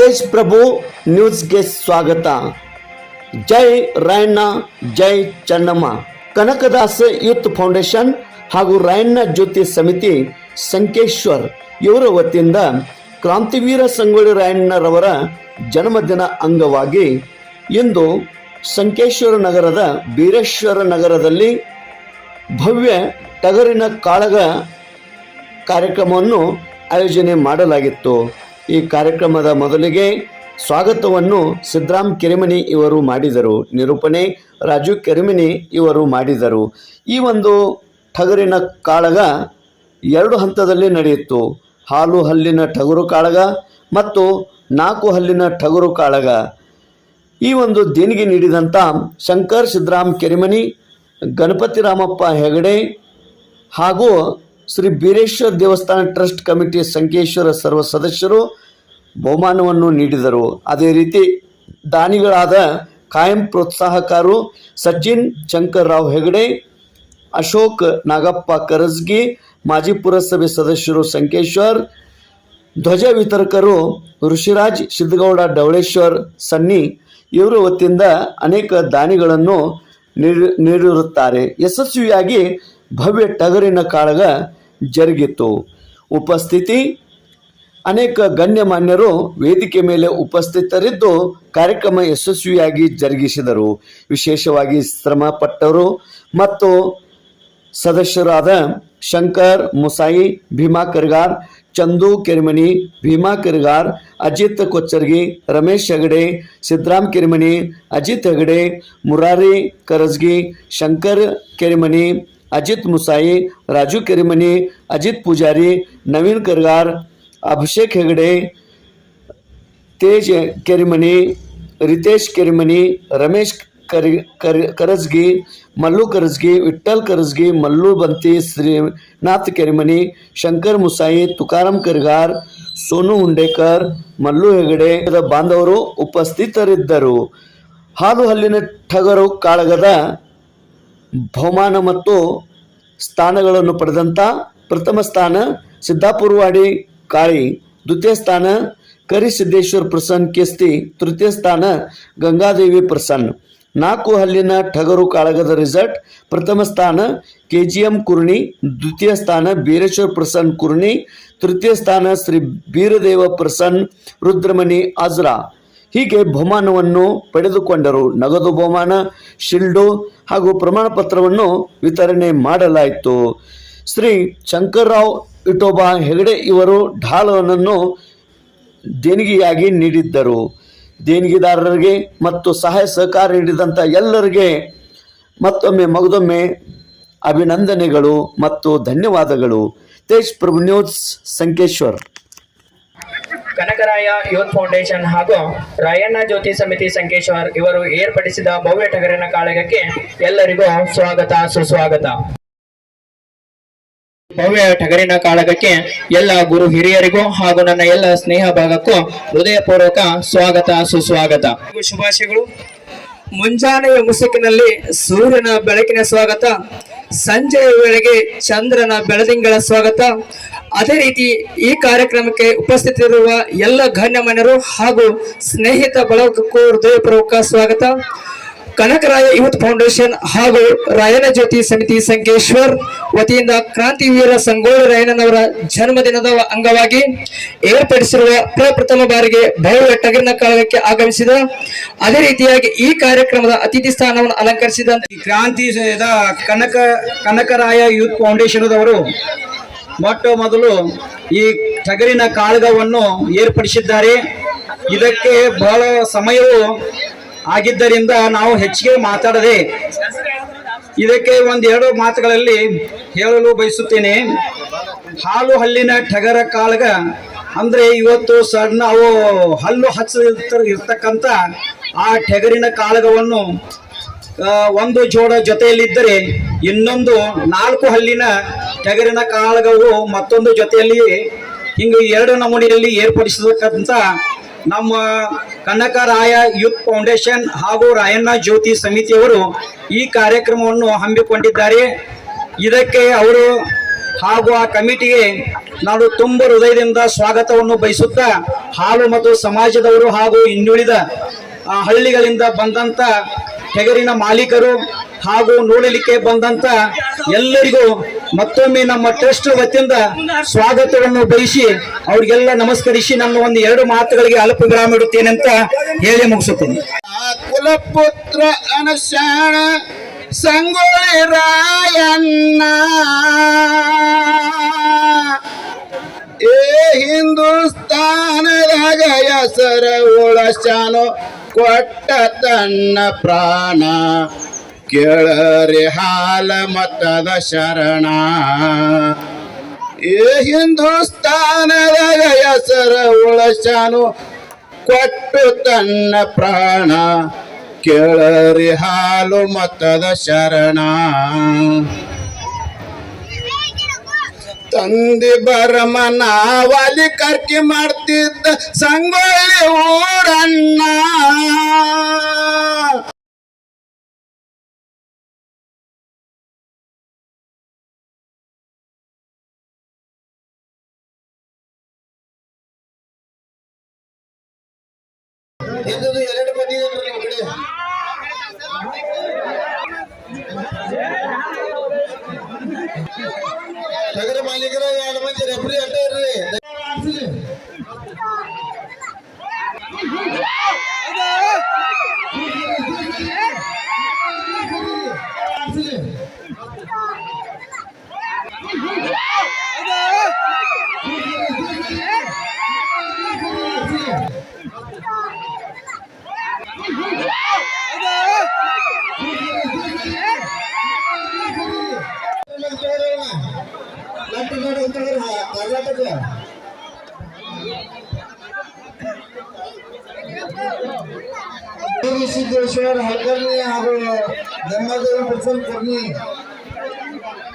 ತೇಜ್ ಪ್ರಭು ನ್ಯೂಸ್ಗೆ ಸ್ವಾಗತ. ಜೈ ರಾಯಣ್ಣ, ಜೈ ಚನ್ನಮ್ಮ. ಕನಕದಾಸ ಯೂತ್ ಫೌಂಡೇಶನ್ ಹಾಗೂ ರಾಯಣ್ಣ ಜ್ಯೋತಿ ಸಮಿತಿ ಸಂಕೇಶ್ವರ್ ಇವರ ವತಿಯಿಂದ ಕ್ರಾಂತಿವೀರ ಸಂಗೊಳ್ಳಿ ರಾಯಣ್ಣರವರ ಜನ್ಮದಿನ ಅಂಗವಾಗಿ ಇಂದು ಸಂಕೇಶ್ವರ ನಗರದ ಬೀರೇಶ್ವರ ನಗರದಲ್ಲಿ ಭವ್ಯ ಟಗರಿನ ಕಾಳಗ ಕಾರ್ಯಕ್ರಮವನ್ನು ಆಯೋಜನೆ ಮಾಡಲಾಗಿತ್ತು. ಈ ಕಾರ್ಯಕ್ರಮದ ಮೊದಲಿಗೆ ಸ್ವಾಗತವನ್ನು ಸಿದ್ದರಾಮ್ ಕೆರೆಮನಿ ಇವರು ಮಾಡಿದರು. ನಿರೂಪಣೆ ರಾಜು ಕೆರೆಮನಿ ಇವರು ಮಾಡಿದರು. ಈ ಒಂದು ಟಗರಿನ ಕಾಳಗ ಎರಡು ಹಂತದಲ್ಲಿ ನಡೆಯಿತು. ಹಾಲು ಹಲ್ಲಿನ ಟಗರು ಕಾಳಗ ಮತ್ತು ನಾಲ್ಕು ಹಲ್ಲಿನ ಟಗರು ಕಾಳಗ. ಈ ಒಂದು ದೇಣಿಗೆ ನೀಡಿದಂಥ ಶಂಕರ್ ಸಿದ್ದರಾಮ್ ಕೆರೆಮನಿ, ಗಣಪತಿ ರಾಮಪ್ಪ ಹೆಗಡೆ ಹಾಗೂ ಶ್ರೀ ಬೀರೇಶ್ವರ ದೇವಸ್ಥಾನ ಟ್ರಸ್ಟ್ ಕಮಿಟಿ ಸಂಕೇಶ್ವರ ಸರ್ವ ಸದಸ್ಯರು ಬಹುಮಾನವನ್ನು ನೀಡಿದರು. ಅದೇ ರೀತಿ ದಾನಿಗಳಾದ ಕಾಯಂ ಪ್ರೋತ್ಸಾಹಕಾರು ಸಚಿನ್ ಶಂಕರ್ರಾವ್ ಹೆಗಡೆ, ಅಶೋಕ್ ನಾಗಪ್ಪ ಕರಸ್ಗಿ, ಮಾಜಿ ಪುರಸಭೆ ಸದಸ್ಯರು ಸಂಕೇಶ್ವರ್, ಧ್ವಜ ವಿತರಕರು ಋಷಿರಾಜ್ ಸಿದ್ದಗೌಡ ಡವಳೇಶ್ವರ್, ಸನ್ನಿ ಇವರ ವತಿಯಿಂದ ಅನೇಕ ದಾನಿಗಳನ್ನು ನೀಡಿ ನೀಡಿರುತ್ತಾರೆ. ಯಶಸ್ವಿಯಾಗಿ ಭವ್ಯ ಟಗರಿನ ಕಾಳಗ ಜರುಗಿತು. ಉಪಸ್ಥಿತಿ? ಅನೇಕ ಗಣ್ಯಮಾನ್ಯರು ವೇದಿಕೆ ಮೇಲೆ ಉಪಸ್ಥಿತರಿದ್ದು ಕಾರ್ಯಕ್ರಮ ಯಶಸ್ವಿಯಾಗಿ ಜರುಗಿಸಿದರು. ವಿಶೇಷವಾಗಿ ಶ್ರಮಪಟ್ಟವರು ಮತ್ತು ಸದಸ್ಯರಾದ ಶಂಕರ್, ಮುಸಾಯಿ, ಭೀಮಾ ಕರ್ಗಾರ್, ಚಂದು ಕೆರಿಮನಿ ಭೀಮಾ ಕರ್ಗಾರ್, ಅಜಿತ್ ಕೊಚ್ಚರ್ಗಿ, ರಮೇಶ್ ಹೆಗಡೆ ಸಿದ್ದರಾಮ್ ಕೆರಿಮನಿ ಅಜಿತ್ ಹೆಗಡೆ, ಮುರಾರಿ ಕರಜ್ಗಿ, ಶಂಕರ್ ಕೆರಿಮನಿ ಅಜಿತ್ ಮುಸಾಯಿ, ರಾಜು ಕೆರಿಮನಿ ಅಜಿತ್ ಪೂಜಾರಿ, ನವೀನ್ ಕರ್ಗಾರ್, ಅಭಿಷೇಕ್ ಹೆಗಡೆ, ತೇಜ್ ಕೆರಿಮನಿ ರಿತೇಶ್ ಕೆರಿಮನಿ ರಮೇಶ್ ಕರಿ ಕರಿ, ಕರಜ್ಗಿ, ಮಲ್ಲು ಕರಜ್ಗಿ, ವಿಠ್ಠಲ್ ಕರಜ್ಗಿ, ಮಲ್ಲು ಬಂತಿ ಶ್ರೀನಾಥ್ ಕೆರಿಮನಿ ಶಂಕರ್ ಮುಸಾಯಿ ತುಕಾರಾಮ್ ಕರ್ಗಾರ್, ಸೋನು ಹುಂಡೇಕರ್, ಮಲ್ಲು ಹೆಗಡೆ ಬಾಂಧವರು ಉಪಸ್ಥಿತರಿದ್ದರು. ಹಾದು ಠಗರು ಕಾಳಗದ ಬಹುಮಾನ ಮತ್ತು ಸ್ಥಾನಗಳನ್ನು ಪಡೆದಂಥ ಪ್ರಥಮ ಸ್ಥಾನ ಸಿದ್ದಾಪುರವಾಡಿ ಕಾಳಿ, ದ್ವಿತೀಯ ಸ್ಥಾನ ಕರಿಸಿದ್ದೇಶ್ವರ್ ಪ್ರಸನ್ನ ಕೆಸ್ತಿ, ತೃತೀಯ ಸ್ಥಾನ ಗಂಗಾದೇವಿ ಪ್ರಸನ್ನ. ನಾಲ್ಕು ಹಲ್ಲಿನ ಠಗರು ಕಾಳಗದ ರಿಸಲ್ಟ್ ಪ್ರಥಮ ಸ್ಥಾನ ಕೆ ಜಿ ಎಂ ಕುರ್ಣಿ, ದ್ವಿತೀಯ ಸ್ಥಾನ ಬೀರೇಶ್ವರ್ ಪ್ರಸನ್ನ ಕುರ್ಣಿ, ತೃತೀಯ ಸ್ಥಾನ ಶ್ರೀ ಬೀರದೇವ ಪ್ರಸನ್ನ, ರುದ್ರಮಣಿ, ಆಜ್ರಾ. ಹೀಗೆ ಬಹುಮಾನವನ್ನು ಪಡೆದುಕೊಂಡರು. ನಗದು ಬಹುಮಾನ, ಶಿಲ್ಡು ಹಾಗೂ ಪ್ರಮಾಣ ಪತ್ರವನ್ನು ವಿತರಣೆ ಮಾಡಲಾಯಿತು. ಶ್ರೀ ಶಂಕರ್ರಾವ್ ಇಟೋಬಾ ಹೆಗಡೆ ಇವರು ಢಾಲವನ್ನು ದೇಣಿಗೆಯಾಗಿ ನೀಡಿದ್ದರು. ದೇಣಿಗೆದಾರರಿಗೆ ಮತ್ತು ಸಹಾಯ ಸಹಕಾರ ನೀಡಿದಂಥ ಎಲ್ಲರಿಗೆ ಮತ್ತೊಮ್ಮೆ ಮಗದೊಮ್ಮೆ ಅಭಿನಂದನೆಗಳು ಮತ್ತು ಧನ್ಯವಾದಗಳು. Tej Prabhu news, Sankeshwar. Kanakaraya youth foundation ಹಾಗೂ ರಾಯಣ್ಣ ಜ್ಯೋತಿ ಸಮಿತಿ ಸಂಕೇಶ್ವರ್ ಇವರು ಏರ್ಪಡಿಸಿದ ಭವ್ಯ ಟಗರಿನ ಕಾಳಗಕ್ಕೆ ಎಲ್ಲರಿಗೂ ಸ್ವಾಗತ, ಸುಸ್ವಾಗತ. ಭವ್ಯ ಟಗರಿನ ಕಾಳಗಕ್ಕೆ ಎಲ್ಲ ಗುರು ಹಿರಿಯರಿಗೂ ಹಾಗೂ ನನ್ನ ಎಲ್ಲ ಸ್ನೇಹ ಭಾಗಕ್ಕೂ ಹೃದಯಪೂರ್ವಕ ಸ್ವಾಗತ, ಸುಸ್ವಾಗತ. ಶುಭಾಶಯಗಳು. ಮುಂಜಾನೆಯ ಮುಸುಕಿನಲ್ಲಿ ಸೂರ್ಯನ ಬೆಳಕಿನ ಸ್ವಾಗತ, ಸಂಜೆಯ ವೇಳೆಗೆ ಚಂದ್ರನ ಬೆಳದಿಂಗಳ ಸ್ವಾಗತ ಅದೇ ರೀತಿ ಈ ಕಾರ್ಯಕ್ರಮಕ್ಕೆ ಉಪಸ್ಥಿತರಿರುವ ಎಲ್ಲ ಗಣ್ಯಮಾನ್ಯರು ಹಾಗೂ ಸ್ನೇಹಿತ ಬಳಗಕ್ಕೂ ಹೃದಯಪೂರ್ವಕ ಸ್ವಾಗತ. ಕನಕರಾಯ ಯೂತ್ ಫೌಂಡೇಶನ್ ಹಾಗೂ ರಾಯನ ಜ್ಯೋತಿ ಸಮಿತಿ ಸಂಕೇಶ್ವರ್ ವತಿಯಿಂದ ಕ್ರಾಂತಿವೀರ ಸಂಗೋಳ ರಾಯಣ್ಣನವರ ಜನ್ಮದಿನದ ಅಂಗವಾಗಿ ಏರ್ಪಡಿಸಿರುವ ಪ್ರಪ್ರಥಮ ಬಾರಿಗೆ ಟಗರಿನ ಕಾಲಕ್ಕೆ ಆಗಮಿಸಿದ. ಅದೇ ರೀತಿಯಾಗಿ ಈ ಕಾರ್ಯಕ್ರಮದ ಅತಿಥಿ ಸ್ಥಾನವನ್ನು ಅಲಂಕರಿಸಿದ ಕ್ರಾಂತಿ ಕನಕ ಕನಕರಾಯ ಯೂತ್ ಫೌಂಡೇಶನ್ದವರು ಮೊಟ್ಟ ಮೊದಲು ಈ ಟಗರಿನ ಕಾಳಗವನ್ನು ಏರ್ಪಡಿಸಿದ್ದಾರೆ. ಇದಕ್ಕೆ ಬಹಳ ಸಮಯವು ಆಗಿದ್ದರಿಂದ ನಾವು ಹೆಚ್ಚಿಗೆ ಮಾತಾಡದೆ ಇದಕ್ಕೆ ಒಂದೆರಡು ಮಾತುಗಳಲ್ಲಿ ಹೇಳಲು ಬಯಸುತ್ತೇನೆ. ಹಾಲು ಹಲ್ಲಿನ ಟಗರ ಕಾಳಗ ಅಂದ್ರೆ ಇವತ್ತು ಸಣ್ಣ ಅವು ಹಲ್ಲು ಹಚ್ಚ ಇರ್ತಕ್ಕಂಥ ಆ ಟಗರಿನ ಕಾಳಗವನ್ನು ಒಂದು ಜೋಡ ಜೊತೆಯಲ್ಲಿದ್ದರೆ ಇನ್ನೊಂದು ನಾಲ್ಕು ಹಲ್ಲಿನ ಟಗರಿನ ಕಾಳಗವು ಮತ್ತೊಂದು ಜೊತೆಯಲ್ಲಿ ಹಿಂಗೆ ಎರಡು ನಮೂನೆಯಲ್ಲಿ ಏರ್ಪಡಿಸತಕ್ಕಂತ ನಮ್ಮ ಕನಕ ರಾಯ ಯೂತ್ ಫೌಂಡೇಶನ್ ಹಾಗೂ ರಾಯಣ್ಣ ಜ್ಯೋತಿ ಸಮಿತಿಯವರು ಈ ಕಾರ್ಯಕ್ರಮವನ್ನು ಹಮ್ಮಿಕೊಂಡಿದ್ದಾರೆ. ಇದಕ್ಕೆ ಅವರು ಹಾಗೂ ಆ ಕಮಿಟಿಗೆ ನಾನು ತುಂಬ ಹೃದಯದಿಂದ ಸ್ವಾಗತವನ್ನು ಬಯಸುತ್ತಾ ಹಾಲು ಮತ್ತು ಸಮಾಜದವರು ಹಾಗೂ ಇನ್ನುಳಿದ ಹಳ್ಳಿಗಳಿಂದ ಬಂದಂತ ಹೆಗರಿನ ಮಾಲೀಕರು ಹಾಗೂ ನೋಡಲಿಕ್ಕೆ ಬಂದಂತ ಎಲ್ಲರಿಗೂ ಮತ್ತೊಮ್ಮೆ ನಮ್ಮ ಟ್ರಸ್ಟ್ ವತಿಯಿಂದ ಸ್ವಾಗತವನ್ನು ಬಯಸಿ ಅವ್ರಿಗೆಲ್ಲ ನಮಸ್ಕರಿಸಿ ನನ್ನ ಒಂದು ಎರಡು ಮಾತುಗಳಿಗೆ ಅಲ್ಪ ವಿರಾಮ ಇಡುತ್ತೇನೆ ಅಂತ ಹೇಳಿ ಮುಗಿಸುತ್ತೇನೆ. ಕುಲಪುತ್ರ ಅನಶಾಣ ಸಂಗೊಳ್ಳಿ ರಾಯಣ್ಣ. ಏ ಹಿಂದೂಸ್ತಾನದಾಗ ಹೆಸರ ಉಳಶಾನು ಕೊಟ್ಟ ತನ್ನ ಪ್ರಾಣ. ಕೇಳರಿ ಹಾಲ ಮತದ ಶರಣ. ಏ ಹಿಂದೂಸ್ತಾನದ ಹೆಸರ ಉಳಶಾನು ಕೊಟ್ಟು ತನ್ನ ಪ್ರಾಣ. ಕೇಳರಿ ಹಾಲು ಮತದ ಶರಣ. ತಂದಿ ಬರಮನ ವಾಲಿ ಕರ್ಕಿ ಮಾಡ್ತಿದ್ದ ಸಂಗೊಳ್ಳಿ ಊರಣ್ಣ. ಎರಡು ಬದಿ ನಿಮ್ಮ ಕಡೆ ನಗರ ಮಾಲೀಕರ ಎರಡು ಮಂದಿ ರೆಫ್ರಿ ಅಡ್ಡ ಇರ್ರಿ ಕರ್ನಾಟಕ ಸಿದ್ದೇಶ್ವರ ಹಲ್ಕರ್ಣಿ ಹಾಗೂ ಗಂಗಾದೇವಿ ಪ್ರಸನ್ನ ಕರ್ಣಿ